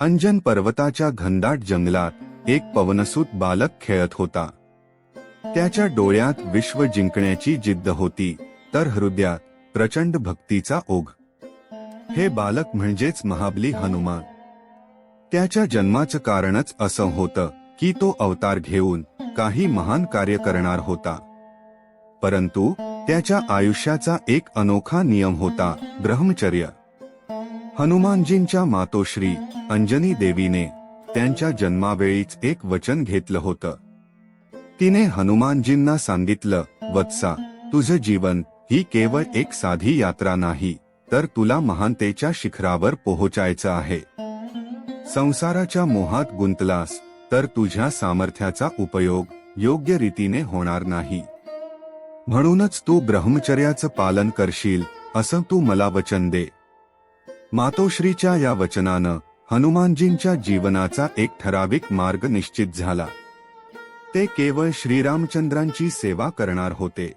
अंजन पर्वताच्या घनदाट जंगलात एक पवनसूत बालक खेळत होता. त्याच्या डोळ्यात विश्व जिंकण्याची जिद्द होती तर हृदयात प्रचंड भक्तीचा ओघ. हे बालक म्हणजेच महाबली हनुमान. त्याच्या जन्माचं कारणच असं होतं की तो अवतार घेऊन काही महान कार्य करणार होता. परंतु त्याच्या आयुष्याचा एक अनोखा नियम होता ब्रह्मचर्य. हनुमानजींच्या मातोश्री अंजनी देवीने त्यांच्या जन्मावेळीच एक वचन घेतलं होतं. तिने हनुमानजींना सांगितलं वत्सा तुझं जीवन ही केवळ एक साधी यात्रा नाही तर तुला महानतेच्या शिखरावर पोहोचायचं आहे. संसाराच्या मोहात गुंतलास तर तुझ्या सामर्थ्याचा उपयोग योग्य रीतीने होणार नाही. म्हणूनच तू ब्रह्मचर्याचं पालन करशील असं तू मला वचन दे. मातोश्रीच्या या वचनानं हनुमानजींच्या जीवनाचा एक ठराविक मार्ग निश्चित झाला. ते केवळ श्रीरामचंद्रांची सेवा करणार होते.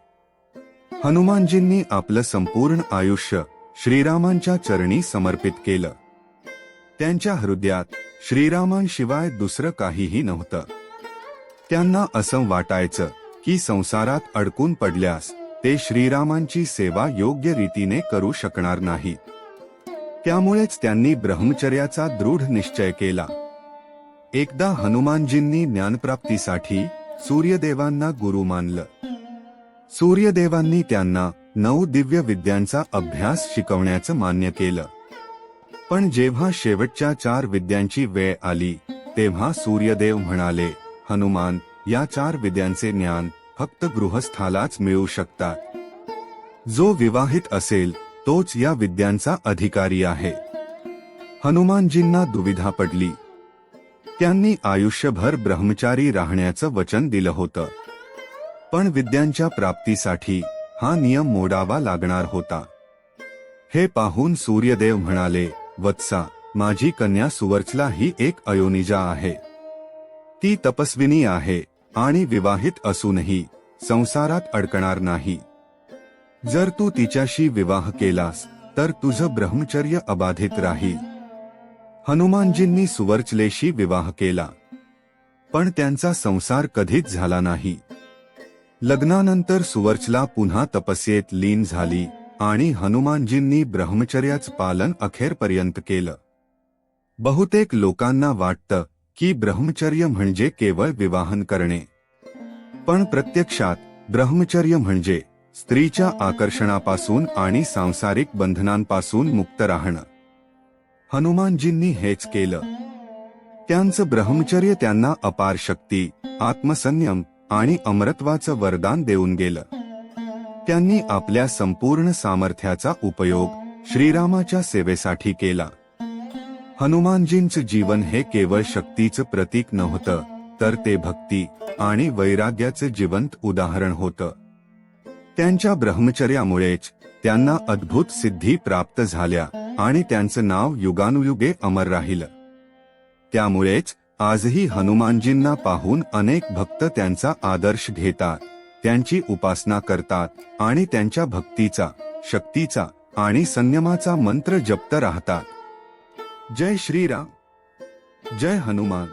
हनुमानजींनी आपलं संपूर्ण आयुष्य श्रीरामांच्या चरणी समर्पित केलं. त्यांच्या हृदयात श्रीरामांशिवाय दुसरं काहीही नव्हतं. त्यांना असं वाटायचं की संसारात अडकून पडल्यास ते श्रीरामांची सेवा योग्य रीतीने करू शकणार नाहीत. त्यामुळेच त्यांनी ब्रह्मचर्याचा दृढ निश्चय केला. एकदा हनुमानजींनी ज्ञानप्राप्तीसाठी सूर्यदेवांना गुरु मानलं. सूर्यदेवांनी त्यांना नऊ दिव्य विद्यांचा अभ्यास शिकवण्याचं मान्य केलं. पण जेव्हा शेवटच्या चार विद्यांची वेळ आली तेव्हा सूर्यदेव म्हणाले हनुमान या चार विद्यांचे ज्ञान फक्त गृहस्थालाच मिळू शकतात. जो विवाहित असेल तोच या विद्यांचा अधिकारी आहे. हनुमानजींना दुविधा पडली. त्यांनी आयुष्यभर ब्रह्मचारी राहण्याचं वचन दिलं होतं. पण विद्यांच्या प्राप्तीसाठी हा नियम मोडावा लागणार होता. हे पाहून सूर्यदेव म्हणाले वत्सा माझी कन्या सुवर्चला ही एक अयोनिजा आहे. ती तपस्विनी आहे आणि विवाहित असूनही संसारात अडकणार नाही. जर तू तिच्याशी विवाह केलास तर तुझं ब्रह्मचर्य अबाधित राहील. हनुमानजींनी सुवर्चलेशी विवाह केला. पण त्यांचा संसार कधीच झाला नाही. लग्नानंतर सुवर्चला पुन्हा तपस्येत लीन झाली आणि हनुमानजींनी ब्रह्मचर्याच पालन अखेरपर्यंत केलं. बहुतेक लोकांना वाटतं की ब्रह्मचर्य म्हणजे केवळ विवाहन करणे. पण प्रत्यक्षात ब्रह्मचर्य म्हणजे स्त्रीच्या आकर्षणापासून आणि सांसारिक बंधनांपासून मुक्त राहणं. हनुमानजींनी हेच केलं. त्यांचं ब्रह्मचर्य त्यांना अपार शक्ती आत्मसंयम आणि अमरत्वाचं वरदान देऊन गेलं. त्यांनी आपल्या संपूर्ण सामर्थ्याचा उपयोग श्रीरामाच्या सेवेसाठी केला. हनुमानजींचं जीवन हे केवळ शक्तीचं प्रतीक नव्हतं तर ते भक्ती आणि वैराग्याचं जिवंत उदाहरण होतं. त्यांच्या ब्रह्मचर्यामुळेच त्यांना अद्भुत सिद्धी प्राप्त झाल्या आणि त्यांचं नाव युगानुयुगे अमर राहिलं. त्यामुळेच आजही हनुमानजींना पाहून अनेक भक्त त्यांचा आदर्श घेतात त्यांची उपासना करतात आणि त्यांच्या भक्तीचा शक्तीचा आणि संयमाचा मंत्र जपत राहतात. जय श्रीराम. जय हनुमान.